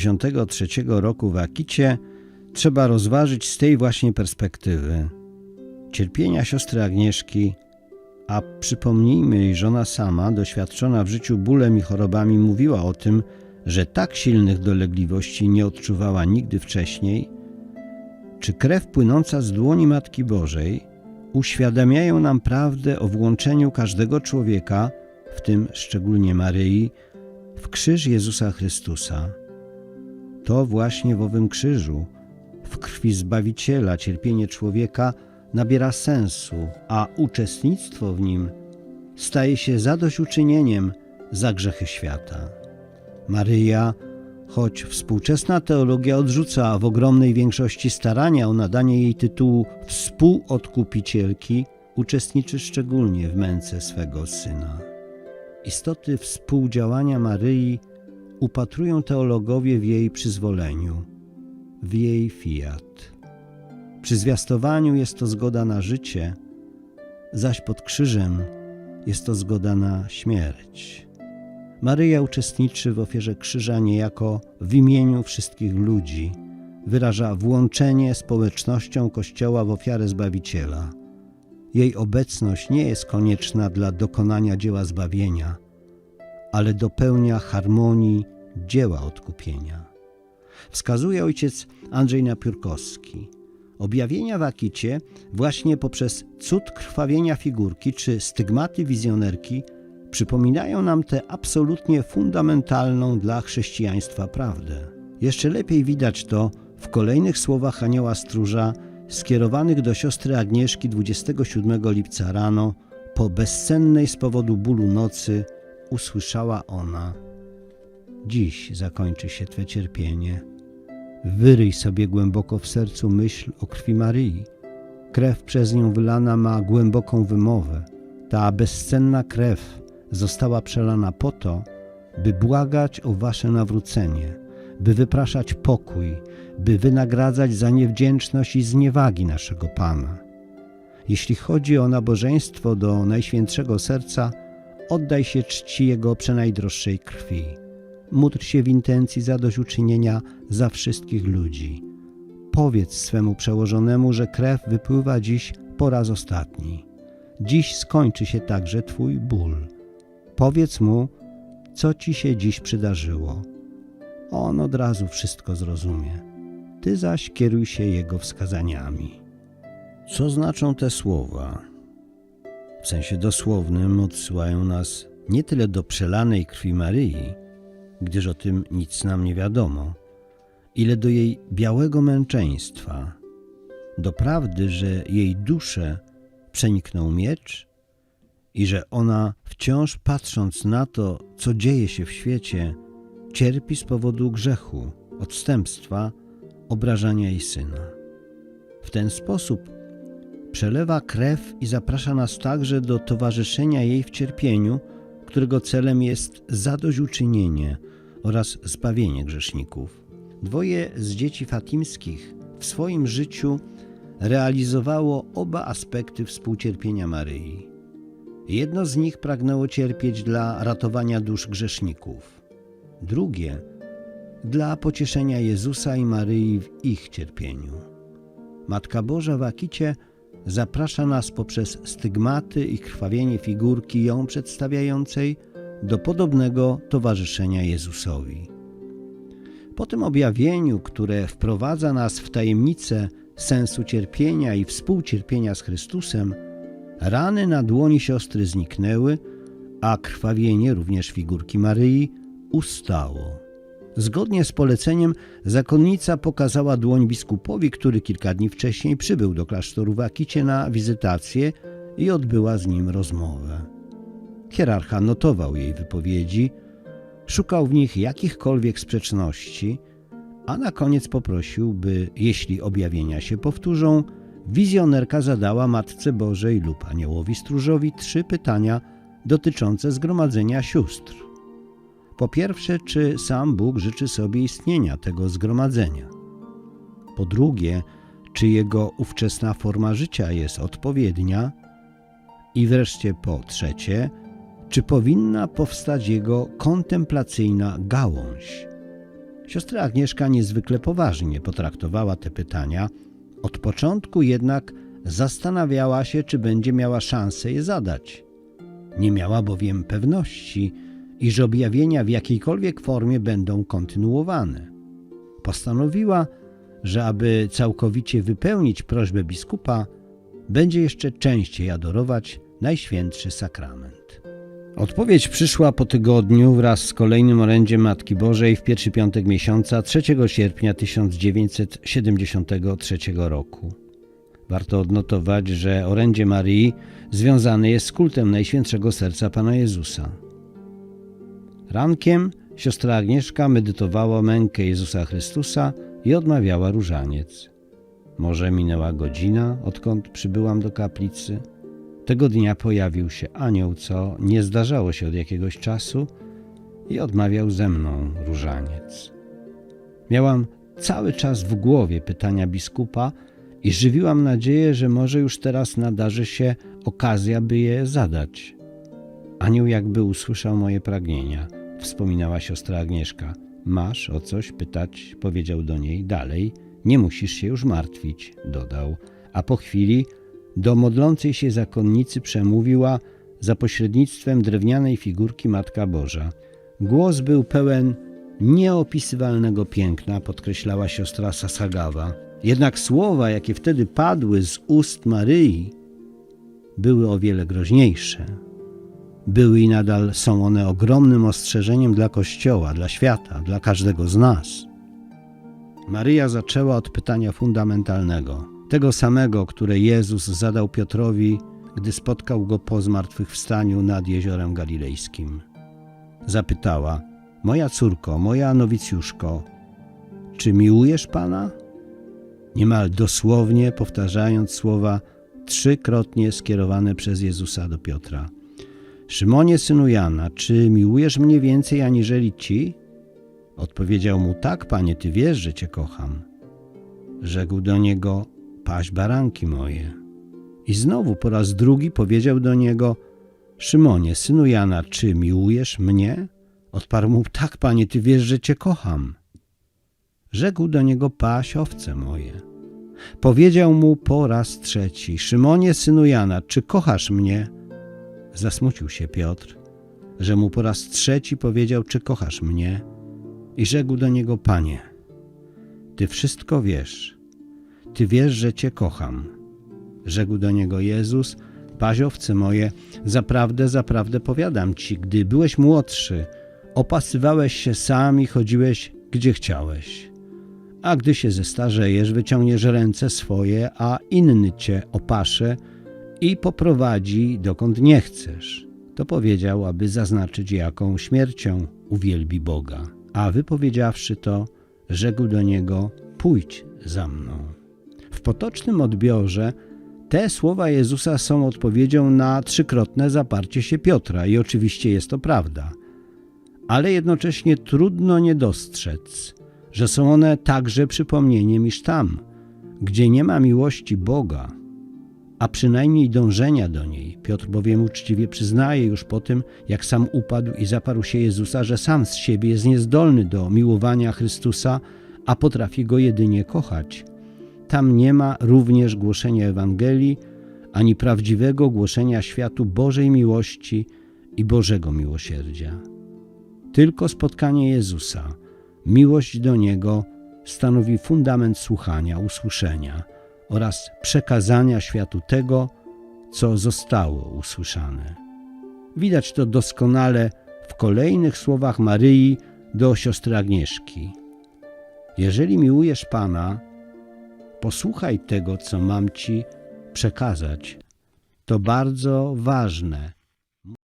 73 roku w Akicie trzeba rozważyć z tej właśnie perspektywy. Cierpienia siostry Agnieszki, a przypomnijmy jej, żona sama, doświadczona w życiu bólem i chorobami, mówiła o tym, że tak silnych dolegliwości nie odczuwała nigdy wcześniej, czy krew płynąca z dłoni Matki Bożej uświadamiają nam prawdę o włączeniu każdego człowieka, w tym szczególnie Maryi, w krzyż Jezusa Chrystusa. To właśnie w owym krzyżu, w krwi Zbawiciela, cierpienie człowieka nabiera sensu, a uczestnictwo w nim staje się zadośćuczynieniem za grzechy świata. Maryja, choć współczesna teologia odrzuca w ogromnej większości starania o nadanie jej tytułu współodkupicielki, uczestniczy szczególnie w męce swego syna. Istoty współdziałania Maryi upatrują teologowie w jej przyzwoleniu, w jej fiat. Przy zwiastowaniu jest to zgoda na życie, zaś pod krzyżem jest to zgoda na śmierć. Maryja uczestniczy w ofierze krzyża niejako w imieniu wszystkich ludzi, wyraża włączenie społecznością Kościoła w ofiarę Zbawiciela. Jej obecność nie jest konieczna dla dokonania dzieła zbawienia, ale dopełnia harmonii dzieła odkupienia. Wskazuje ojciec Andrzej Napiórkowski. Objawienia w Akicie właśnie poprzez cud krwawienia figurki czy stygmaty wizjonerki przypominają nam tę absolutnie fundamentalną dla chrześcijaństwa prawdę. Jeszcze lepiej widać to w kolejnych słowach anioła stróża skierowanych do siostry Agnieszki 27 lipca rano po bezsennej z powodu bólu nocy usłyszała ona Dziś zakończy się Twe cierpienie. Wyryj sobie głęboko w sercu myśl o krwi Maryi. Krew przez nią wylana ma głęboką wymowę. Ta bezcenna krew została przelana po to, by błagać o Wasze nawrócenie, by wypraszać pokój, by wynagradzać za niewdzięczność i zniewagi naszego Pana. Jeśli chodzi o nabożeństwo do Najświętszego Serca, oddaj się czci Jego przenajdroższej krwi. Módl się w intencji zadośćuczynienia za wszystkich ludzi. Powiedz swemu przełożonemu, że krew wypływa dziś po raz ostatni. Dziś skończy się także Twój ból. Powiedz mu, co Ci się dziś przydarzyło. On od razu wszystko zrozumie. Ty zaś kieruj się jego wskazaniami. Co znaczą te słowa? W sensie dosłownym odsyłają nas nie tyle do przelanej krwi Maryi, gdyż o tym nic nam nie wiadomo, ile do jej białego męczeństwa, do prawdy, że jej duszę przeniknął miecz i że ona, wciąż patrząc na to, co dzieje się w świecie, cierpi z powodu grzechu, odstępstwa, obrażania jej syna. W ten sposób przelewa krew i zaprasza nas także do towarzyszenia jej w cierpieniu, którego celem jest zadośćuczynienie oraz zbawienie grzeszników. Dwoje z dzieci fatimskich w swoim życiu realizowało oba aspekty współcierpienia Maryi. Jedno z nich pragnęło cierpieć dla ratowania dusz grzeszników, drugie dla pocieszenia Jezusa i Maryi w ich cierpieniu. Matka Boża w Akicie zaprasza nas poprzez stygmaty i krwawienie figurki ją przedstawiającej do podobnego towarzyszenia Jezusowi. Po tym objawieniu, które wprowadza nas w tajemnicę sensu cierpienia i współcierpienia z Chrystusem, rany na dłoni siostry zniknęły, a krwawienie również figurki Maryi ustało. Zgodnie z poleceniem zakonnica pokazała dłoń biskupowi, który kilka dni wcześniej przybył do klasztoru w Akicie na wizytację i odbyła z nim rozmowę. Hierarcha notował jej wypowiedzi, szukał w nich jakichkolwiek sprzeczności, a na koniec poprosił, by, jeśli objawienia się powtórzą, wizjonerka zadała Matce Bożej lub Aniołowi Stróżowi trzy pytania dotyczące zgromadzenia sióstr. Po pierwsze, czy sam Bóg życzy sobie istnienia tego zgromadzenia? Po drugie, czy jego ówczesna forma życia jest odpowiednia? I wreszcie po trzecie, czy powinna powstać jego kontemplacyjna gałąź? Siostra Agnieszka niezwykle poważnie potraktowała te pytania. Od początku jednak zastanawiała się, czy będzie miała szansę je zadać. Nie miała bowiem pewności, iż objawienia w jakiejkolwiek formie będą kontynuowane. Postanowiła, że aby całkowicie wypełnić prośbę biskupa, będzie jeszcze częściej adorować Najświętszy Sakrament. Odpowiedź przyszła po tygodniu wraz z kolejnym orędziem Matki Bożej w pierwszy piątek miesiąca 3 sierpnia 1973 roku. Warto odnotować, że orędzie Marii związane jest z kultem Najświętszego Serca Pana Jezusa. Rankiem siostra Agnieszka medytowała mękę Jezusa Chrystusa i odmawiała różaniec. Może minęła godzina, odkąd przybyłam do kaplicy. Tego dnia pojawił się anioł, co nie zdarzało się od jakiegoś czasu i odmawiał ze mną różaniec. Miałam cały czas w głowie pytania biskupa i żywiłam nadzieję, że może już teraz nadarzy się okazja, by je zadać. Anioł jakby usłyszał moje pragnienia, wspominała siostra Agnieszka. Masz o coś pytać, powiedział do niej dalej. Nie musisz się już martwić, dodał. A po chwili do modlącej się zakonnicy przemówiła za pośrednictwem drewnianej figurki Matka Boża. Głos był pełen nieopisywalnego piękna, podkreślała siostra Sasagawa. Jednak słowa, jakie wtedy padły z ust Maryi, były o wiele groźniejsze. Były i nadal są one ogromnym ostrzeżeniem dla Kościoła, dla świata, dla każdego z nas. Maryja zaczęła od pytania fundamentalnego, tego samego, które Jezus zadał Piotrowi, gdy spotkał go po zmartwychwstaniu nad jeziorem galilejskim. Zapytała: Moja córko, moja nowicjuszko, czy miłujesz Pana? Niemal dosłownie powtarzając słowa trzykrotnie skierowane przez Jezusa do Piotra. Szymonie, synu Jana, czy miłujesz mnie więcej aniżeli ci? Odpowiedział mu, tak, panie, ty wiesz, że cię kocham. Rzekł do niego, paś baranki moje. I znowu po raz drugi powiedział do niego, Szymonie, synu Jana, czy miłujesz mnie? Odparł mu, tak, panie, ty wiesz, że cię kocham. Rzekł do niego, paś owce moje. Powiedział mu po raz trzeci, Szymonie, synu Jana, czy kochasz mnie? Zasmucił się Piotr, że mu po raz trzeci powiedział, czy kochasz mnie? I rzekł do niego, Panie, Ty wszystko wiesz. Ty wiesz, że Cię kocham. Rzekł do niego Jezus, paziowce moje, zaprawdę, zaprawdę powiadam Ci, gdy byłeś młodszy, opasywałeś się sam i chodziłeś, gdzie chciałeś. A gdy się zestarzejesz, wyciągniesz ręce swoje, a inny Cię opasze i poprowadzi, dokąd nie chcesz. To powiedział, aby zaznaczyć, jaką śmiercią uwielbi Boga. A wypowiedziawszy to, rzekł do niego: Pójdź za mną. W potocznym odbiorze te słowa Jezusa są odpowiedzią na trzykrotne zaparcie się Piotra, i oczywiście jest to prawda. Ale jednocześnie trudno nie dostrzec, że są one także przypomnieniem, iż tam, gdzie nie ma miłości Boga, a przynajmniej dążenia do niej. Piotr bowiem uczciwie przyznaje już po tym, jak sam upadł i zaparł się Jezusa, że sam z siebie jest niezdolny do miłowania Chrystusa, a potrafi go jedynie kochać. Tam nie ma również głoszenia Ewangelii, ani prawdziwego głoszenia światu Bożej miłości i Bożego miłosierdzia. Tylko spotkanie Jezusa, miłość do Niego stanowi fundament słuchania, usłyszenia – oraz przekazania światu tego, co zostało usłyszane. Widać to doskonale w kolejnych słowach Maryi do siostry Agnieszki. Jeżeli miłujesz Pana, posłuchaj tego, co mam Ci przekazać. To bardzo ważne